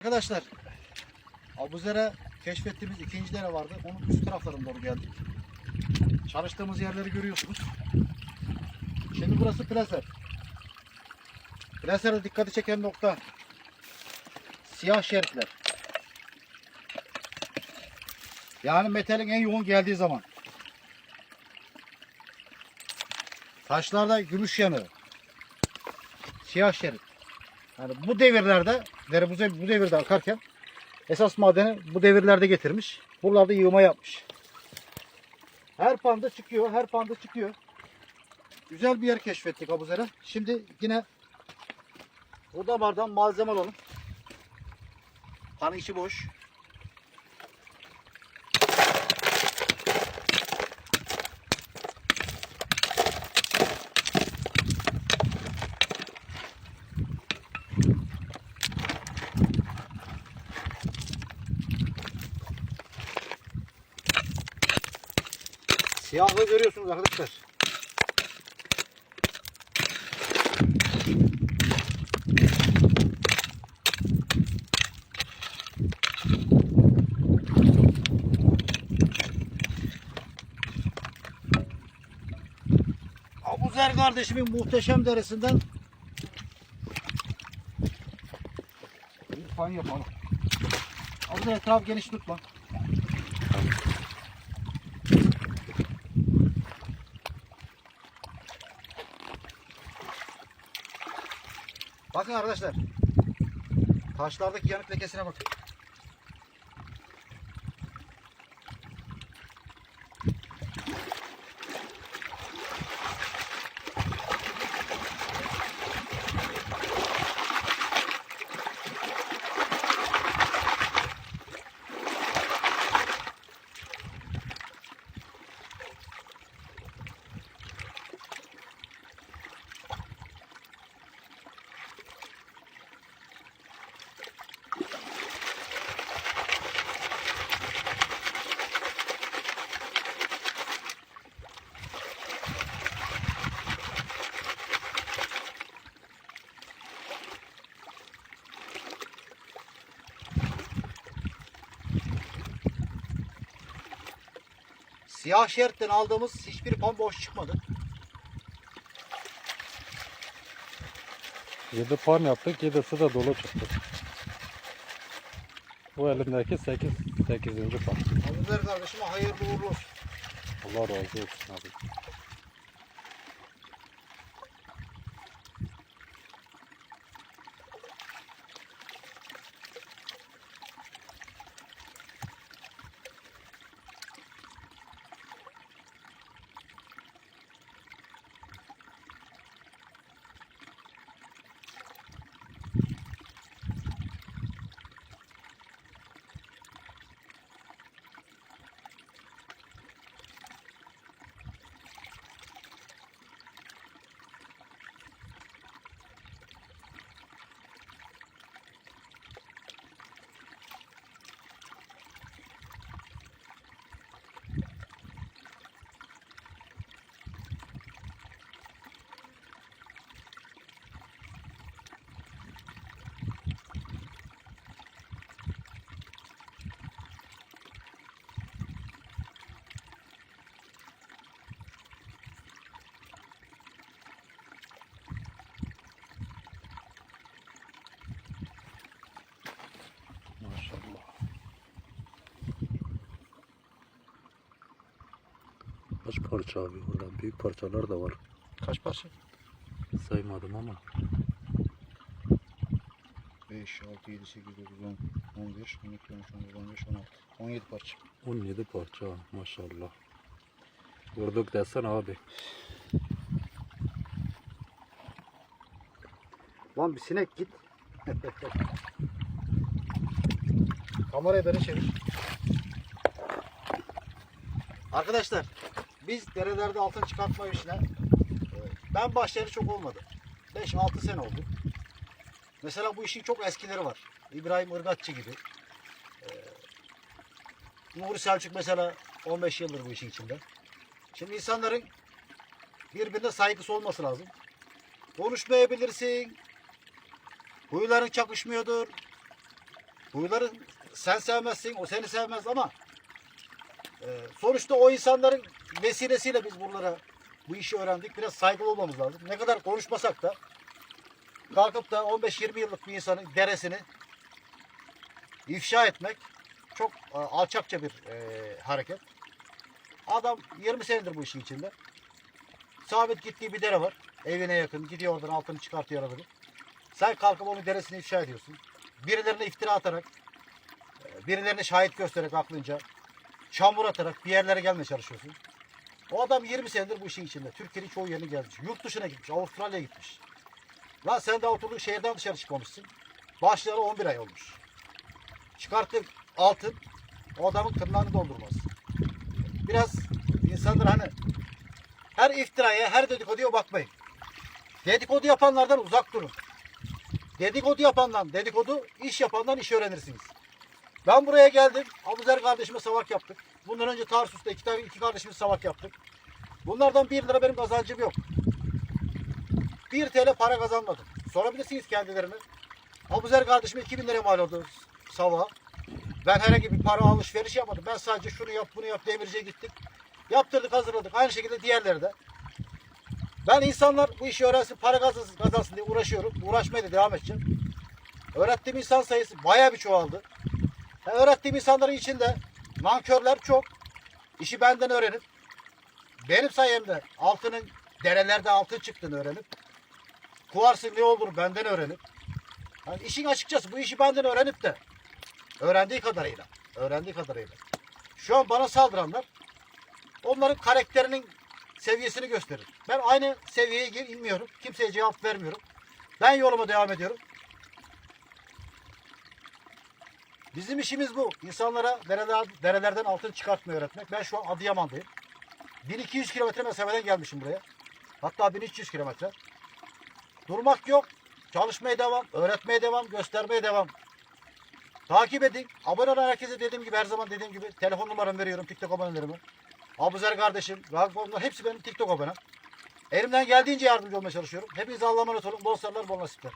Arkadaşlar Abuzer'e keşfettiğimiz ikinci dere vardı. Onun üst taraflarına doğru geldik. Çalıştığımız yerleri görüyorsunuz. Şimdi burası plaser. Plaser'de dikkati çeken nokta siyah şeritler. Yani metalin en yoğun geldiği zaman. Taşlarda gümüş yanığı. Siyah şerit. Yani bu devirlerde, dere bu, devirde akarken esas madeni bu devirlerde getirmiş. Buralarda yığma yapmış. Her panda çıkıyor, her panda çıkıyor. Güzel bir yer keşfettik Abuzer'e. Şimdi yine bu damardan malzeme alalım. Kanı içi boş. Siyahlığı görüyorsunuz arkadaşlar. Abuzer kardeşimin muhteşem deresinden bir fan yapalım. Abuzer etraf geniş tutma. Bakın arkadaşlar. Taşlardaki yanık lekesine bakın. Siyah şeritten aldığımız hiçbir pan boş çıkmadı. 7 puan yaptık. 7'si de dolu çıktı. Bu elimdeki 8 8. puan. Abuzer kardeşime hayırlı uğurlu olsun. Allah razı olsun abi. Maşallah. Kaç parça abi burada? Büyük parçalar da var. Kaç parça? Saymadım ama. 5, 6, 7, 8, 9, 10, 11, 12, 13, 14, 15, 16. 17 parça. 17 parça maşallah. Vurduk desen abi. Lan bir sinek git. Kamerayı beni çevir. Arkadaşlar biz derelerde altın çıkartma işine ben başlayalı çok olmadı. 5-6 sene oldu. Mesela bu işin çok eskileri var. İbrahim Irgatçı gibi. E, Nuri Selçuk mesela 15 yıldır bu işin içinde. Şimdi insanların birbirine saygısı olması lazım. Konuşmayabilirsin. Huyların çakışmıyordur. Kuyuları sen sevmezsin, o seni sevmez ama e, sonuçta o insanların vesilesiyle biz buralara bu işi öğrendik. Biraz saygılı olmamız lazım. Ne kadar konuşmasak da kalkıp da 15-20 yıllık bir insanın deresini ifşa etmek çok e, alçakça bir e, hareket. Adam 20 senedir bu işin içinde. Sabit gittiği bir dere var. Evine yakın. Gidiyor oradan altını çıkartıyor arabada. Sen kalkıp onun deresini ifşa ediyorsun. Birilerine iftira atarak, e, birilerine şahit göstererek aklınca, çamur atarak bir yerlere gelmeye çalışıyorsun. O adam 20 senedir bu işin içinde. Türkiye'nin çoğu yerine gelmiş. Yurt dışına gitmiş. Avustralya'ya gitmiş. Lan sen daha oturduğun şehirden dışarı çıkmamışsın. Başlayalı 11 ay olmuş. Çıkarttık altın o adamın tırnağını doldurmaz. Biraz insanlar hani her iftiraya, her dedikoduya bakmayın. Dedikodu yapanlardan uzak durun. Dedikodu yapandan dedikodu, iş yapandan iş öğrenirsiniz. Ben buraya geldim. Abuzer kardeşime savak yaptık. Bundan önce Tarsus'ta iki, tane, iki kardeşimiz savak yaptık. Bunlardan bir lira benim kazancım yok. 1 TL para kazanmadım. Sorabilirsiniz kendilerine. Abuzer kardeşime 2000 lira mal oldu savağa. Ben herhangi bir para alışveriş yapmadım. Ben sadece şunu yap bunu yap demirciye gittik. Yaptırdık hazırladık. Aynı şekilde diğerleri de. Ben insanlar bu işi öğrensin para kazansın, kazansın diye uğraşıyorum. Uğraşmaya da devam edeceğim. Öğrettiğim insan sayısı bayağı bir çoğaldı. Ha, öğrettiğim insanların içinde nankörler çok. İşi benden öğrenip benim sayemde altının derelerde altın çıktığını öğrenip kuvarsın ne olur benden öğrenip yani işin açıkçası bu işi benden öğrenip de öğrendiği kadarıyla öğrendiği kadarıyla şu an bana saldıranlar onların karakterinin seviyesini gösterir. Ben aynı seviyeye inmiyorum. Kimseye cevap vermiyorum. Ben yoluma devam ediyorum. Bizim işimiz bu. İnsanlara dereler, derelerden altın çıkartmayı öğretmek. Ben şu an Adıyaman'dayım. 1200 kilometre mesafeden gelmişim buraya. Hatta 1300 kilometre. Durmak yok. Çalışmaya devam, öğretmeye devam, göstermeye devam. Takip edin. Abone olan herkese dediğim gibi her zaman dediğim gibi telefon numaramı veriyorum TikTok abonelerime. Abuzer kardeşim, Ragıp hepsi benim TikTok abonem. Elimden geldiğince yardımcı olmaya çalışıyorum. Hepinize Allah'a emanet olun. Bol sabırlar, bol nasipler.